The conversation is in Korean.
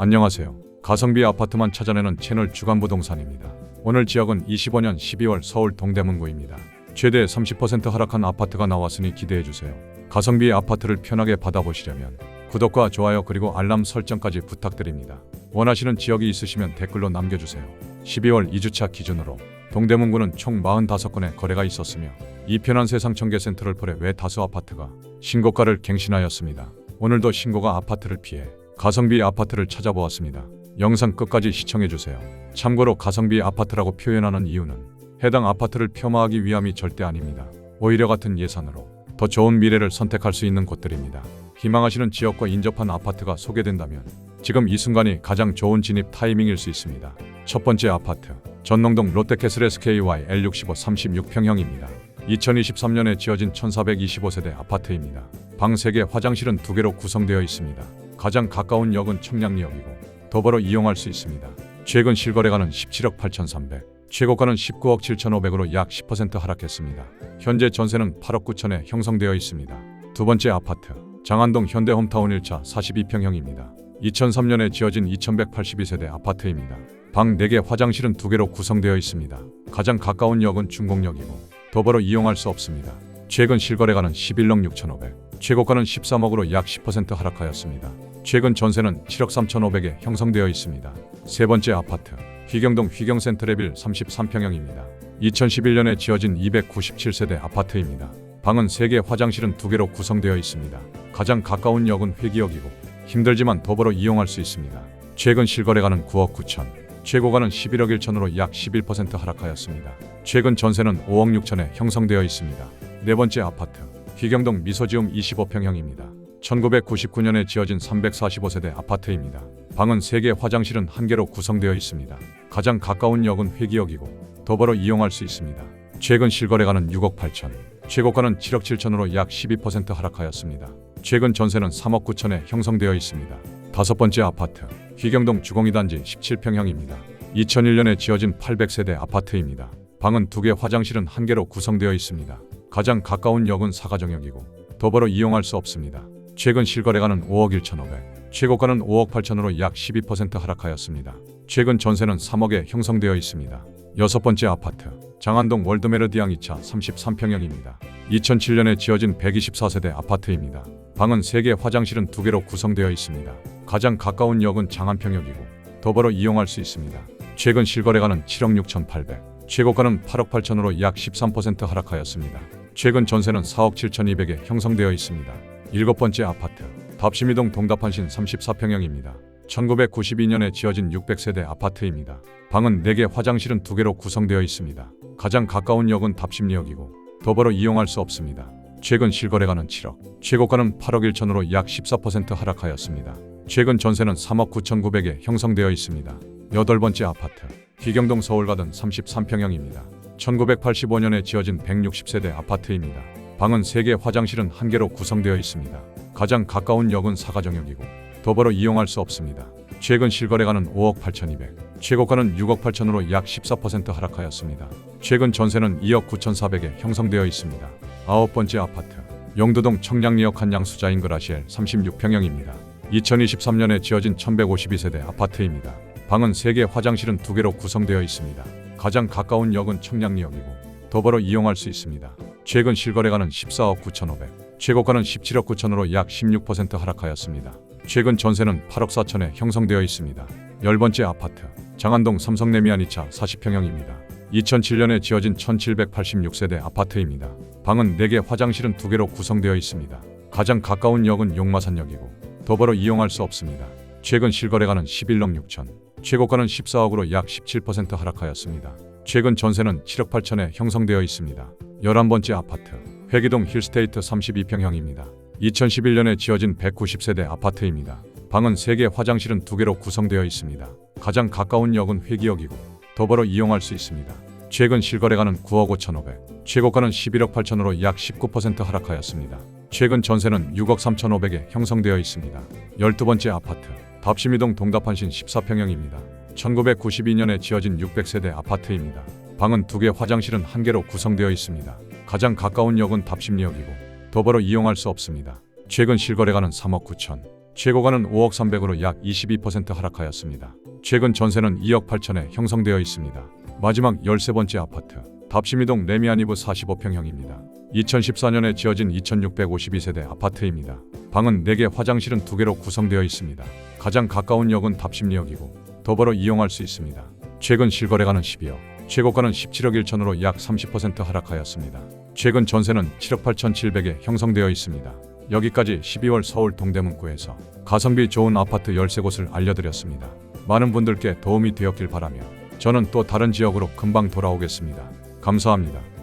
안녕하세요. 가성비 아파트만 찾아내는 채널 주간부동산입니다. 오늘 지역은 25년 12월 서울 동대문구입니다. 최대 30% 하락한 아파트가 나왔으니 기대해 주세요. 가성비 아파트를 편하게 받아보시려면 구독과 좋아요 그리고 알람 설정까지 부탁드립니다. 원하시는 지역이 있으시면 댓글로 남겨주세요. 12월 2주차 기준으로 동대문구는 총 45건의 거래가 있었으며 이 편한 세상 청계 센트럴 폴의 외 다수 아파트가 신고가를 갱신하였습니다. 오늘도 신고가 아파트를 피해 가성비 아파트를 찾아보았습니다. 영상 끝까지 시청해주세요. 참고로 가성비 아파트라고 표현하는 이유는 해당 아파트를 폄하하기 위함이 절대 아닙니다. 오히려 같은 예산으로 더 좋은 미래를 선택할 수 있는 곳들입니다. 희망하시는 지역과 인접한 아파트가 소개된다면 지금 이 순간이 가장 좋은 진입 타이밍일 수 있습니다. 첫 번째 아파트 전농동 롯데캐슬 SKY L65 36평형입니다. 2023년에 지어진 1425세대 아파트입니다. 방 3개, 화장실은 2개로 구성되어 있습니다. 가장 가까운 역은 청량리역이고 더불어 이용할 수 있습니다. 최근 실거래가는 17억 8,300, 최고가는 19억 7,500으로 약 10% 하락했습니다. 현재 전세는 8억 9천에 형성되어 있습니다. 두 번째 아파트 장안동 현대홈타운 1차 42평형입니다. 2003년에 지어진 2182세대 아파트입니다. 방 4개 화장실은 2개로 구성되어 있습니다. 가장 가까운 역은 중공역이고 더불어 이용할 수 없습니다. 최근 실거래가는 11억 6,500, 최고가는 13억으로 약 10% 하락하였습니다. 최근 전세는 7억 3,500에 형성되어 있습니다. 세 번째 아파트 휘경동 휘경센트레빌 33평형입니다. 2011년에 지어진 297세대 아파트입니다. 방은 3개, 화장실은 2개로 구성되어 있습니다. 가장 가까운 역은 회기역이고 힘들지만 더불어 이용할 수 있습니다. 최근 실거래가는 9억 9천, 최고가는 11억 1천으로 약 11% 하락하였습니다. 최근 전세는 5억 6천에 형성되어 있습니다. 네 번째 아파트 휘경동 미소지움 25평형입니다. 1999년에 지어진 345세대 아파트입니다. 방은 3개, 화장실은 1개로 구성되어 있습니다. 가장 가까운 역은 회기역이고 더불어 이용할 수 있습니다. 최근 실거래가는 6억 8천, 최고가는 7억 7천으로 약 12% 하락하였습니다. 최근 전세는 3억 9천에 형성되어 있습니다. 다섯 번째 아파트 휘경동 주공이 단지 17평형입니다. 2001년에 지어진 800세대 아파트입니다. 방은 2개, 화장실은 1개로 구성되어 있습니다. 가장 가까운 역은 사가정역이고 더불어 이용할 수 없습니다. 최근 실거래가는 5억 1,500, 최고가는 5억 8천으로 약 12% 하락하였습니다. 최근 전세는 3억에 형성되어 있습니다. 여섯 번째 아파트 장안동 월드메르디앙 2차 33평형입니다. 2007년에 지어진 124세대 아파트입니다. 방은 3개, 화장실은 2개로 구성되어 있습니다. 가장 가까운 역은 장안평역이고 더불어 이용할 수 있습니다. 최근 실거래가는 7억 6,800, 최고가는 8억 8천으로 약 13% 하락하였습니다. 최근 전세는 4억 7,200에 형성되어 있습니다. 일곱 번째 아파트 답심이동 동답한신 34평형입니다. 1992년에 지어진 600세대 아파트입니다. 방은 4개, 화장실은 2개로 구성되어 있습니다. 가장 가까운 역은 답심리역이고 더불어 이용할 수 없습니다. 최근 실거래가는 7억, 최고가는 8억 1천으로 약 14% 하락하였습니다. 최근 전세는 3억 9,900에 형성되어 있습니다. 여덟 번째 아파트 휘경동 서울가든 33평형입니다. 1985년에 지어진 160세대 아파트입니다. 방은 3개, 화장실은 1개로 구성되어 있습니다. 가장 가까운 역은 사가정역이고 더불어 이용할 수 없습니다. 최근 실거래가는 5억 8,200, 최고가는 6억 8천으로 약 14% 하락하였습니다. 최근 전세는 2억 9,400에 형성되어 있습니다. 아홉 번째 아파트 영도동 청량리역 한양수자인 그라시엘 36평형입니다. 2023년에 지어진 1152세대 아파트입니다. 방은 3개, 화장실은 2개로 구성되어 있습니다. 가장 가까운 역은 청량리역이고 더불어 이용할 수 있습니다. 최근 실거래가는 14억 9,500, 최고가는 17억 9천으로 약 16% 하락하였습니다. 최근 전세는 8억 4천에 형성되어 있습니다. 열 번째 아파트 장안동 삼성레미안 2차 40평형입니다. 2007년에 지어진 1786세대 아파트입니다. 방은 4개, 화장실은 2개로 구성되어 있습니다. 가장 가까운 역은 용마산역이고 더불어 이용할 수 없습니다. 최근 실거래가는 11억 6천, 최고가는 14억으로 약 17% 하락하였습니다. 최근 전세는 7억 8천에 형성되어 있습니다. 11번째 아파트 회기동 힐스테이트 32평형입니다. 2011년에 지어진 190세대 아파트입니다. 방은 3개, 화장실은 2개로 구성되어 있습니다. 가장 가까운 역은 회기역이고 더불어 이용할 수 있습니다. 최근 실거래가는 9억 5,500, 최고가는 11억 8천으로 약 19% 하락하였습니다. 최근 전세는 6억 3,500에 형성되어 있습니다. 12번째 아파트 답심이동 동답한신 14평형입니다. 1992년에 지어진 600세대 아파트입니다. 방은 2개, 화장실은 1개로 구성되어 있습니다. 가장 가까운 역은 답심리역이고 더불어 이용할 수 없습니다. 최근 실거래가는 3억 9천, 최고가는 5억 300으로 약 22% 하락하였습니다. 최근 전세는 2억 8천에 형성되어 있습니다. 마지막 13번째 아파트 답심이동 레미안이브 45평형입니다. 2014년에 지어진 2652세대 아파트입니다. 방은 4개, 화장실은 2개로 구성되어 있습니다. 가장 가까운 역은 답심리역이고 더불어 이용할 수 있습니다. 최근 실거래가는 12억, 최고가는 17억 1천으로 약 30% 하락하였습니다. 최근 전세는 7억 8천 7백에 형성되어 있습니다. 여기까지 12월 서울 동대문구에서 가성비 좋은 아파트 13곳을 알려드렸습니다. 많은 분들께 도움이 되었길 바라며 저는 또 다른 지역으로 금방 돌아오겠습니다. 감사합니다.